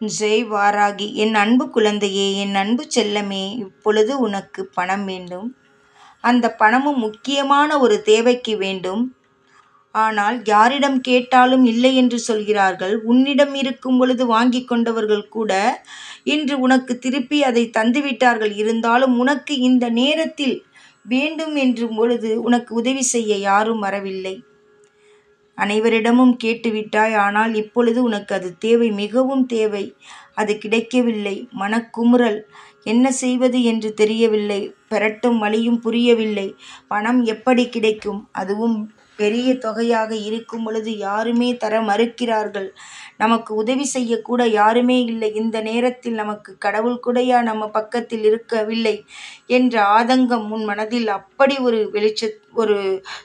ஜெய் வாராகி என் அன்பு குழந்தையே என் அன்பு செல்லமே இப்பொழுது உனக்கு பணம் வேண்டும். அந்த பணமும் முக்கியமான ஒரு தேவைக்கு வேண்டும். ஆனால் யாரிடம் கேட்டாலும் இல்லை என்று சொல்கிறார்கள். உன்னிடம் இருக்கும் பொழுது வாங்கி கொண்டவர்கள் கூட இன்று உனக்கு திருப்பி அதை தந்துவிட்டார்கள். இருந்தாலும் உனக்கு இந்த நேரத்தில் வேண்டும் என்று பொழுது உனக்கு உதவி செய்ய யாரும் வரவில்லை. அனைவரிடமும் கேட்டுவிட்டாய் ஆனால் இப்பொழுது உனக்கு அது தேவை மிகவும் தேவை. அது கிடைக்கவில்லை. மனக்குமுறல். என்ன செய்வது என்று தெரியவில்லை. பெரட்டும் வழியும் புரியவில்லை. பணம் எப்படி கிடைக்கும்? அதுவும் பெரிய தொகையாக இருக்கும் பொழுது யாருமே தர மறுக்கிறார்கள். நமக்கு உதவி செய்யக்கூட யாருமே இல்லை. இந்த நேரத்தில் நமக்கு கடவுள் கூடயா நம்ம பக்கத்தில் இருக்கவில்லை என்ற ஆதங்கம் உன் மனதில் அப்படி ஒரு வெளிச்ச ஒரு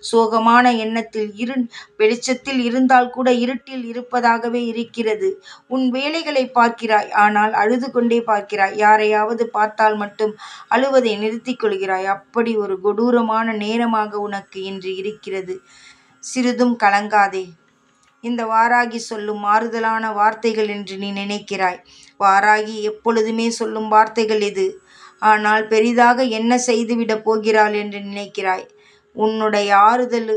சோகமான எண்ணத்தில் இரு வெளிச்சத்தில் இருந்தால் கூட இருட்டில் இருப்பதாகவே இருக்கிறது. உன் வேலைகளை பார்க்கிறாய் ஆனால் அழுது கொண்டே பார்க்கிறாய். யாரையாவது பார்த்தால் மட்டும் அழுவதை நிறுத்திக் கொள்கிறாய். அப்படி ஒரு கொடூரமான நேரமாக உனக்கு இன்று இருக்கிறது. சிறிதும் கலங்காதே. இந்த வாராகி சொல்லும் மாறுதலான வார்த்தைகள் என்று நீ நினைக்கிறாய். வாராகி எப்பொழுதுமே சொல்லும் வார்த்தைகள் இது ஆனால் பெரிதாக என்ன செய்துவிடப் போகிறாள் என்று நினைக்கிறாய். உன்னுடைய ஆறுதல்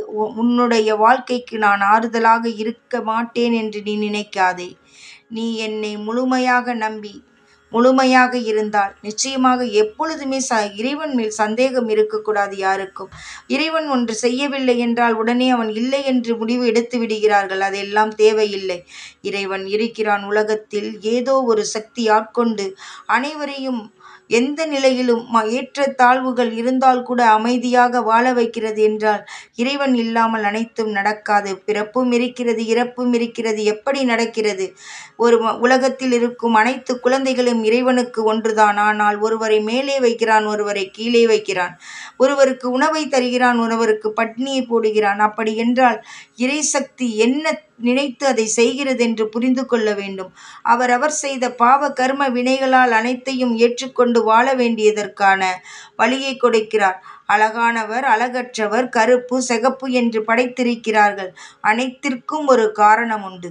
உன்னுடைய வாழ்க்கைக்கு நான் ஆறுதலாக இருக்க மாட்டேன் என்று நீ நினைக்காதே. நீ என்னை முழுமையாக நம்பி முழுமையாக இருந்தால் நிச்சயமாக எப்பொழுதுமே ச இறைவன் மேல் சந்தேகம் இருக்கக்கூடாது யாருக்கும். இறைவன் ஒன்று செய்யவில்லை என்றால் உடனே அவன் இல்லை என்று முடிவு எடுத்து விடுகிறார்கள். அதெல்லாம் தேவையில்லை. இறைவன் இருக்கிறான் உலகத்தில் ஏதோ ஒரு சக்தி ஆட்கொண்டு அனைவரையும் எந்த நிலையிலும் ஏற்ற தாழ்வுகள் இருந்தால் கூட அமைதியாக வாழ வைக்கிறது என்றால் இறைவன் இல்லாமல் அனைத்தும் நடக்காது. பிறப்பும் இருக்கிறது இறப்பும் இருக்கிறது. எப்படி நடக்கிறது? ஒரு உலகத்தில் இருக்கும் அனைத்து குழந்தைகளும் இறைவனுக்கு ஒன்றுதான். ஆனால் ஒருவரை மேலே வைக்கிறான் ஒருவரை கீழே வைக்கிறான். ஒருவருக்கு உணவை தருகிறான் ஒருவருக்கு பட்னியை போடுகிறான். அப்படி என்றால் இறைசக்தி என்ன நினைத்து அதை செய்கிறது என்று புரிந்து கொள்ள வேண்டும். அவரவர் செய்த பாவ கர்ம வினைகளால் அனைத்தையும் ஏற்றுக் ஏற்றுக்கொண்டு வாழ வேண்டியதற்கான வழியை கொடுக்கிறார். அழகானவர் அழகற்றவர் கருப்பு சிகப்பு என்று படைத்திருக்கிறார்கள். அனைத்திற்கும் ஒரு காரணம் உண்டு.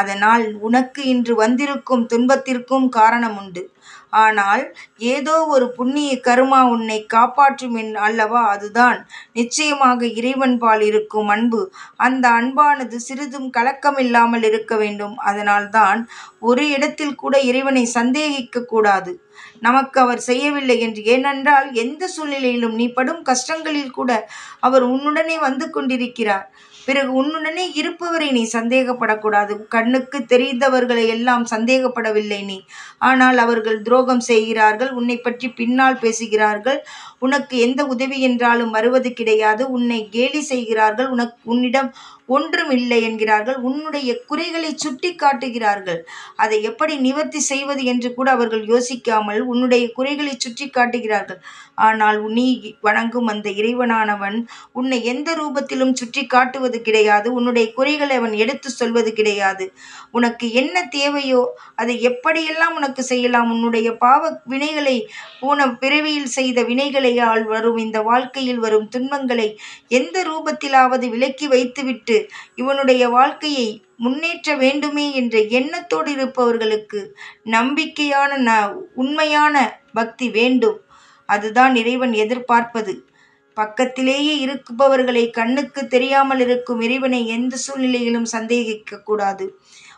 அதனால் உனக்கு இன்று வந்திருக்கும் துன்பத்திற்கும் காரணம் உண்டு ஆனால் ஏதோ ஒரு புண்ணிய கருமா உன்னை காப்பாற்றும் என் அல்லவா அதுதான். நிச்சயமாக இறைவன்பால் இருக்கும் அன்பு. அந்த அன்பானது சிறிதும் கலக்கமில்லாமல் இருக்க வேண்டும். அதனால்தான் ஒரு இடத்தில் கூட இறைவனை சந்தேகிக்க கூடாது. நமக்கு அவர் செய்யவில்லை என்று ஏனென்றால் எந்த சூழ்நிலையிலும் நீ படும் கஷ்டங்களில் கூட அவர் உன்னுடனே வந்து கொண்டிருக்கிறார். பிறகு உன்னுடனே இருப்பவரை நீ சந்தேகப்படக்கூடாது. கண்ணுக்கு தெரிந்தவர்களை எல்லாம் சந்தேகப்படவில்லை நீ. ஆனால் அவர்கள் துரோகம் செய்கிறார்கள் உன்னை பற்றி பின்னால் பேசுகிறார்கள். உனக்கு எந்த உதவி என்றாலும் வருவது கிடையாது. உன்னை கேலி செய்கிறார்கள். உனக்கு உன்னிடம் ஒன்றும் இல்லை என்கிறார்கள். உன்னுடைய குறைகளை சுட்டி காட்டுகிறார்கள். அதை எப்படி நிவர்த்தி செய்வது என்று கூட அவர்கள் யோசிக்காமல் உன்னுடைய குறைகளை சுட்டி காட்டுகிறார்கள். ஆனால் நீ வணங்கும் அந்த இறைவனானவன் உன்னை எந்த ரூபத்திலும் சுட்டி காட்டுவது கிடையாது. உன்னுடைய குறைகளை அவன் எடுத்து சொல்வது கிடையாது. உனக்கு என்ன தேவையோ அதை எப்படியெல்லாம் உனக்கு செய்யலாம்? உன்னுடைய பாவ வினைகளை போன பிறவியில் செய்த வினைகளையால் வரும் இந்த வாழ்க்கையில் வரும் துன்பங்களை எந்த ரூபத்திலாவது விலக்கி வைத்துவிட்டு இவனுடைய வாழ்க்கையை முன்னேற்ற வேண்டுமே என்ற எண்ணத்தோடு இருப்பவர்களுக்கு நம்பிக்கையான ந உண்மையான பக்தி வேண்டும். அதுதான் இறைவன் எதிர்பார்ப்பது. பக்கத்திலேயே இருப்பவர்களை கண்ணுக்கு தெரியாமல் இருக்கும் இறைவனை எந்த சூழ்நிலையிலும் சந்தேகிக்க கூடாது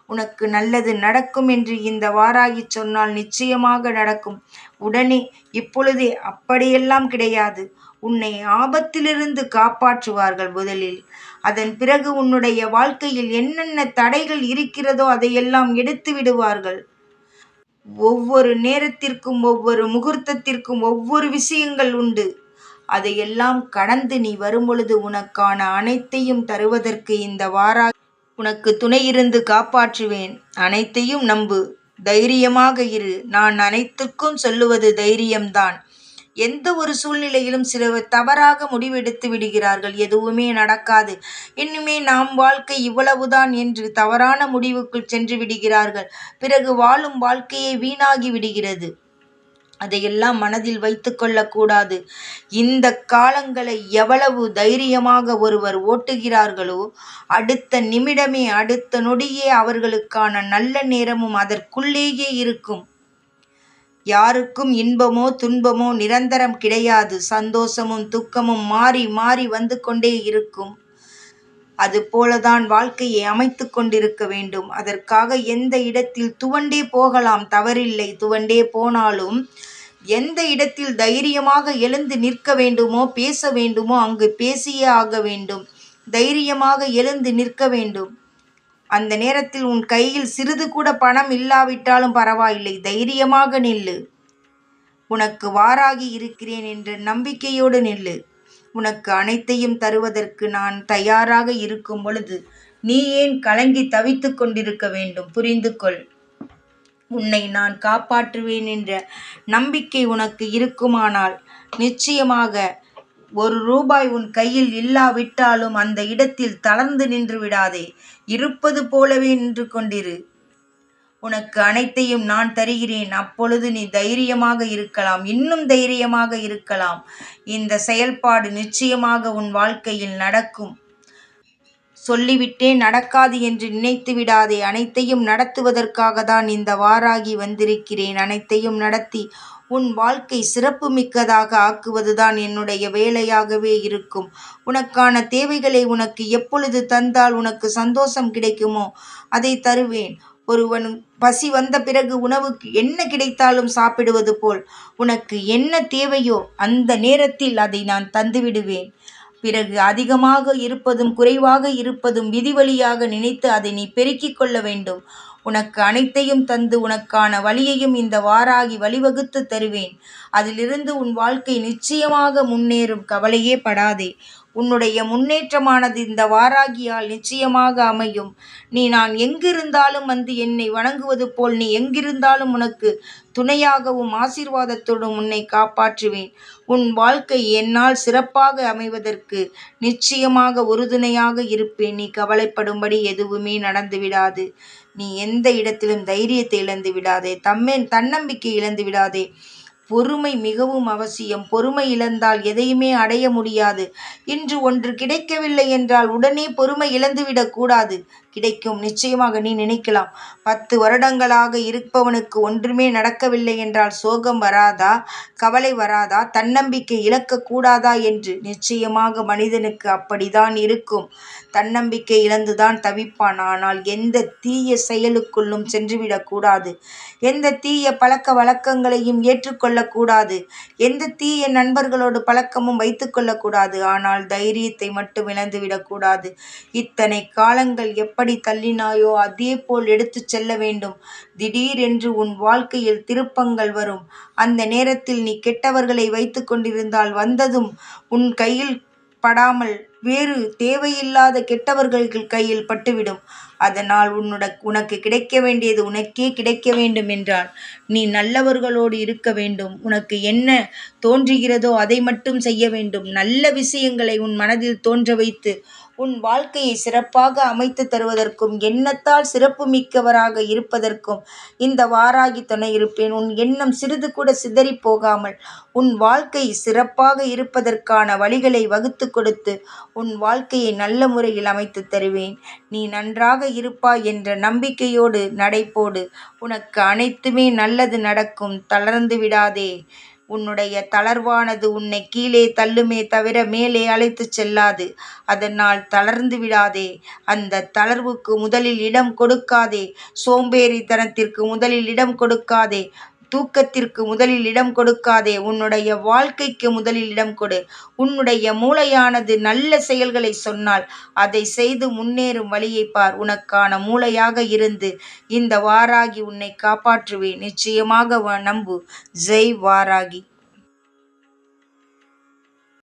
உனக்கு நல்லது நடக்கும் என்று இந்த வாராகி சொன்னால் நிச்சயமாக நடக்கும். உடனே இப்பொழுதே அப்படியெல்லாம் கிடையாது. உன்னை ஆபத்திலிருந்து காப்பாற்றுவார்கள் முதலில். அதன் பிறகு உன்னுடைய வாழ்க்கையில் என்னென்ன தடைகள் இருக்கிறதோ அதையெல்லாம் எடுத்து விடுவார்கள். ஒவ்வொரு நேரத்திற்கும் ஒவ்வொரு முகூர்த்தத்திற்கும் ஒவ்வொரு விஷயங்கள் உண்டு. அதையெல்லாம் கடந்து நீ வரும்பொழுது உனக்கான அனைத்தையும் தருவதற்கு இந்த வாரா உனக்கு துணை இருந்து காப்பாற்றுவேன். அனைத்தையும் நம்பு. தைரியமாக இரு. நான் அனைத்துக்கும் சொல்லுவது தைரியம்தான். எந்த ஒரு சூழ்நிலையிலும் சிலர் தவறாக முடிவெடுத்து விடுகிறார்கள். எதுவுமே நடக்காது. இன்னுமே நாம் வாழ்க்கை இவ்வளவுதான் என்று தவறான முடிவுக்குள் சென்று விடுகிறார்கள். பிறகு வாழும் வாழ்க்கையை வீணாகி விடுகிறது. அதையெல்லாம் மனதில் வைத்து கொள்ளக்கூடாது. இந்த காலங்களை எவ்வளவு தைரியமாக ஒருவர் ஓட்டுகிறார்களோ அடுத்த நிமிடமே அடுத்த நொடியே அவர்களுக்கான நல்ல நேரமும் அதற்குள்ளேயே இருக்கும். யாருக்கும் இன்பமோ துன்பமோ நிரந்தரம் கிடையாது. சந்தோஷமும் துக்கமும் மாறி மாறி வந்து கொண்டே இருக்கும். அது போலதான் வாழ்க்கையை அமைத்து கொண்டிருக்க வேண்டும். அதற்காக எந்த இடத்தில் துவண்டே போகலாம் தவறில்லை. துவண்டே போனாலும் எந்த இடத்தில் தைரியமாக எழுந்து நிற்க வேண்டுமோ பேச வேண்டுமோ அங்கு பேசியே ஆக வேண்டும். தைரியமாக எழுந்து நிற்க வேண்டும். அந்த நேரத்தில் உன் கையில் சிறிது கூட பணம் இல்லாவிட்டாலும் பரவாயில்லை. தைரியமாக நில்லு. உனக்கு வாராகி இருக்கிறேன் என்ற நம்பிக்கையோடு நில்லு. உனக்கு அனைத்தையும் தருவதற்கு நான் தயாராக இருக்கும் பொழுது நீ ஏன் கலங்கி தவித்து கொண்டிருக்க வேண்டும்? புரிந்து கொள். உன்னை நான் காப்பாற்றுவேன் என்ற நம்பிக்கை உனக்கு இருக்குமானால் நிச்சயமாக ஒரு ரூபாய் உன் கையில் இல்லாவிட்டாலும் அந்த இடத்தில் தளர்ந்து நின்று விடாதே. இருப்பது போலவே நின்று கொண்டிரு. உனக்கு அனைத்தையும் நான் தருகிறேன். அப்பொழுது நீ தைரியமாக இருக்கலாம். இன்னும் தைரியமாக இருக்கலாம். இந்த செயல்பாடு நிச்சயமாக உன் வாழ்க்கையில் நடக்கும். சொல்லிவிட்டே நடக்காது என்று நினைத்து விடாதே. அனைத்தையும் நடத்துவதற்காக தான் இந்த வாராகி வந்திருக்கிறேன். அனைத்தையும் நடத்தி உன் வாழ்க்கை சிறப்பு மிக்கதாக ஆக்குவதுதான் என்னுடைய வேலையாகவே இருக்கும். உனக்கான தேவைகளை உனக்கு எப்பொழுது தந்தால் உனக்கு சந்தோஷம் கிடைக்குமோ அதை தருவேன். ஒருவன் பசி வந்த பிறகு உணவுக்கு என்ன கிடைத்தாலும் சாப்பிடுவது போல் உனக்கு என்ன தேவையோ அந்த நேரத்தில் அதை நான் தந்துவிடுவேன். பிறகு அதிகமாக இருப்பதும் குறைவாக இருப்பதும் விதிவழியாக நினைத்து அதை நீ பெருக்கிக் கொள்ள வேண்டும். உனக்கு அனைத்தையும் தந்து உனக்கான வழியையும் இந்த வாராகி வழிவகுத்து தருவேன். அதிலிருந்து உன் வாழ்க்கை நிச்சயமாக முன்னேறும். கவலையே படாதே. உன்னுடைய முன்னேற்றமானது இந்த வாராகியால் நிச்சயமாக அமையும். நீ நான் எங்கிருந்தாலும் வந்து என்னை வணங்குவது போல் நீ எங்கிருந்தாலும் உனக்கு துணையாகவும் ஆசீர்வாதத்தோடும் உன்னை காப்பாற்றுவேன். உன் வாழ்க்கை என்னால் சிறப்பாக அமைவதற்கு நிச்சயமாக உறுதுணையாக இருப்பேன். நீ கவலைப்படும்படி எதுவுமே நடந்து விடாது. நீ எந்த இடத்திலும் தைரியத்தை இழந்து விடாதே. தம்மே தன்னம்பிக்கை இழந்து விடாதே. பொறுமை மிகவும் அவசியம். பொறுமை இழந்தால் எதையுமே அடைய முடியாது. இன்று ஒன்று கிடைக்கவில்லை என்றால் உடனே பொறுமை இழந்துவிடக் கூடாது. கிடைக்கும். நிச்சயமாக நீ நினைக்கலாம். பத்து வருடங்களாக இருப்பவனுக்கு ஒன்றுமே நடக்கவில்லை என்றால் சோகம் வராதா? கவலை வராதா? தன்னம்பிக்கை இழக்கக்கூடாதா என்று? நிச்சயமாக மனிதனுக்கு அப்படிதான் இருக்கும். தன்னம்பிக்கை இழந்துதான் தவிப்பான். ஆனால் எந்த தீய செயலுக்குள்ளும் சென்றுவிடக்கூடாது எந்த தீய பழக்க வழக்கங்களையும் ஏற்றுக்கொள்ளக்கூடாது எந்த தீய நண்பர்களோடு பழக்கமும் வைத்துக்கொள்ளக்கூடாது ஆனால் தைரியத்தை மட்டும் இழந்துவிடக்கூடாது இத்தனை காலங்கள் எப்படி எப்படி தள்ளினாயோ அதே போல் எடுத்துச் செல்ல வேண்டும். திடீரென்று உன் வாழ்க்கையில் திருப்பங்கள் வரும். அந்த நேரத்தில் நீ கெட்டவர்களை வைத்து கொண்டிருந்தால் வந்ததும் உன் கையில் படாமல் வேறு தேவையில்லாத கெட்டவர்கள் கையில் பட்டுவிடும். அதனால் உன்னுட உனக்கு கிடைக்க வேண்டியது உனக்கே கிடைக்க வேண்டும் என்றால் நீ நல்லவர்களோடு இருக்க வேண்டும். உனக்கு என்ன தோன்றுகிறதோ அதை மட்டும் செய்ய வேண்டும். நல்ல விஷயங்களை உன் மனதில் தோன்ற வைத்து உன் வாழ்க்கையை சிறப்பாக அமைத்து தருவதற்கும் எண்ணத்தால் சிறப்பு மிக்கவராக இருப்பதற்கும் இந்த வாராகி துணை இருப்பேன். உன் எண்ணம் சிறிது கூட சிதறி போகாமல் உன் வாழ்க்கை சிறப்பாக இருப்பதற்கான வழிகளை வகுத்து கொடுத்து உன் வாழ்க்கையை நல்ல முறையில் அமைத்து தருவேன். நீ நன்றாக இருப்பாய் என்ற நம்பிக்கையோடு நடைபோடு உனக்கு அனைத்துமே நல்லது நடக்கும். தளர்ந்து விடாதே. உன்னுடைய தளர்வானது உன்னை கீழே தள்ளுமே தவிர மேலே அழைத்துச் செல்லாது. அதனால் தளர்ந்து விடாதே. அந்த தளர்வுக்கு முதலில் இடம் கொடுக்காதே. சோம்பேறித்தனத்திற்கு முதலில் இடம் கொடுக்காதே. தூக்கத்திற்கு முதலில் இடம் கொடுக்காதே உன்னுடைய வாழ்க்கைக்கு முதலில் இடம் கொடு. உன்னுடைய மூளையானது நல்ல செயல்களை சொன்னால் அதை செய்து முன்னேறும் வழியை பார். உனக்கான மூளையாக இருந்து இந்த வாராகி உன்னை காப்பாற்றுவேன். நிச்சயமாக நம்பு. ஜெய் வாராகி.